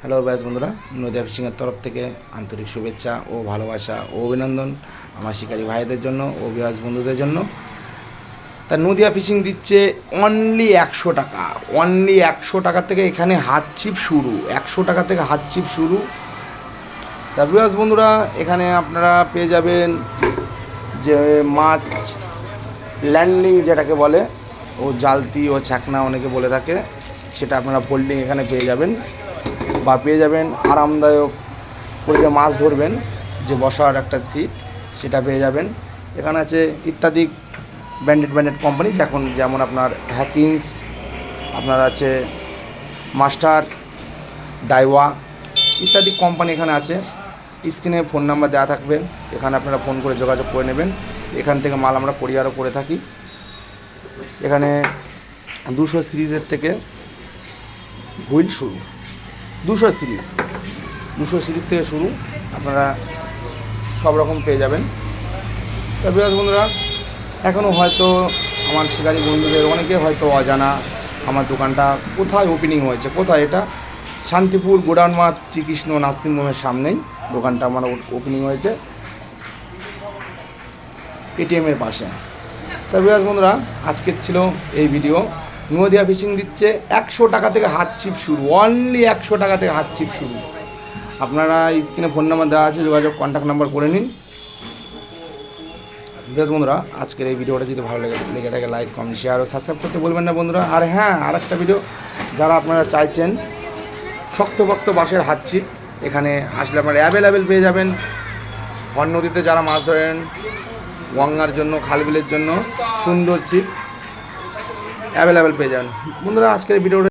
Hello ব্যাস বন্ধুরা। নদিয়া ফিশিংয়ের তরফ থেকে আন্তরিক শুভেচ্ছা ও ভালোবাসা ও অভিনন্দন আমার শিকারী ভাইদের জন্য ও বিহাস বন্ধুদের জন্য। তা নদিয়া ফিশিং দিচ্ছে অনলি একশো টাকা। অনলি একশো টাকা থেকে এখানে হাত ছিপ শুরু। একশো টাকা থেকে হাত ছিপ শুরু। তা বিহাস বন্ধুরা, এখানে আপনারা পেয়ে যাবেন যে মাছ ল্যান্ডিং যেটাকে বলে, ও জালতি ও ছাকনা অনেকে বলে থাকে, সেটা আপনারা ফোল্ডিং এখানে পেয়ে যাবেন। বা পেয়ে যাবেন, আরামদায়ক করে যে মাছ ধরবেন, যে বসার একটা সিট সেটা পেয়ে যাবেন। এখানে আছে ইত্যাদি ব্র্যান্ডেড ব্র্যান্ডেড কোম্পানি এখন যেমন আপনার হ্যাকিংস আপনার আছে মাস্টার ডাইওয়া ইত্যাদি কোম্পানি এখানে আছে। স্ক্রিনে ফোন নাম্বার দেওয়া থাকবে, এখানে আপনারা ফোন করে যোগাযোগ করে নেবেন। এখান থেকে মাল আমরা কোরিয়ারও করে থাকি। এখানে দুশো সিরিজের থেকে হুইল শুরু। দুশো সিরিজ। দুশো সিরিজ থেকে শুরু, আপনারা সব রকম পেয়ে যাবেন। তা বিরাজ বন্ধুরা এখনও হয়তো আমার শিকারী বন্ধুদের অনেকে হয়তো অজানা আমার দোকানটা কোথায় ওপেনিং হয়েছে, কোথায় এটা? শান্তিপুর গোডাউন মাঠ শ্রীকৃষ্ণ নার্সিংহোমের সামনেই দোকানটা আমার ওপেনিং হয়েছে। এটিএমের পাশে। তা বিরাজ বন্ধুরা, আজকের ছিল এই ভিডিও নদিয়া ফিশিং দিচ্ছে একশো টাকা থেকে হাত চিপ শুরু অনলি একশো টাকা থেকে হাত চিপ শুরু। আপনারা স্ক্রিনে ফোন নাম্বার দেওয়া আছে, যোগাযোগ কন্ট্যাক্ট নাম্বার করে নিন। বেশ বন্ধুরা, আজকের এই ভিডিওটা যদি ভালো লেগে লেগে থাকে লাইক কমেন্ট শেয়ার ও সাবস্ক্রাইব করতে বলবেন না বন্ধুরা। আর হ্যাঁ আরেকটা ভিডিও যারা আপনারা চাইছেন শক্তপক্ত বাঁশের হাত চিপ এখানে আসলে আপনারা অ্যাভেলেবেল পেয়ে যাবেন। হর নদীতে যারা মাছ ধরেন, গঙ্গার জন্য খালবিলের জন্য, সুন্দর চিপ অ্যাভেলেবেল পেয়ে যাবেন। বন্ধুরা আজকের ভিডিওটা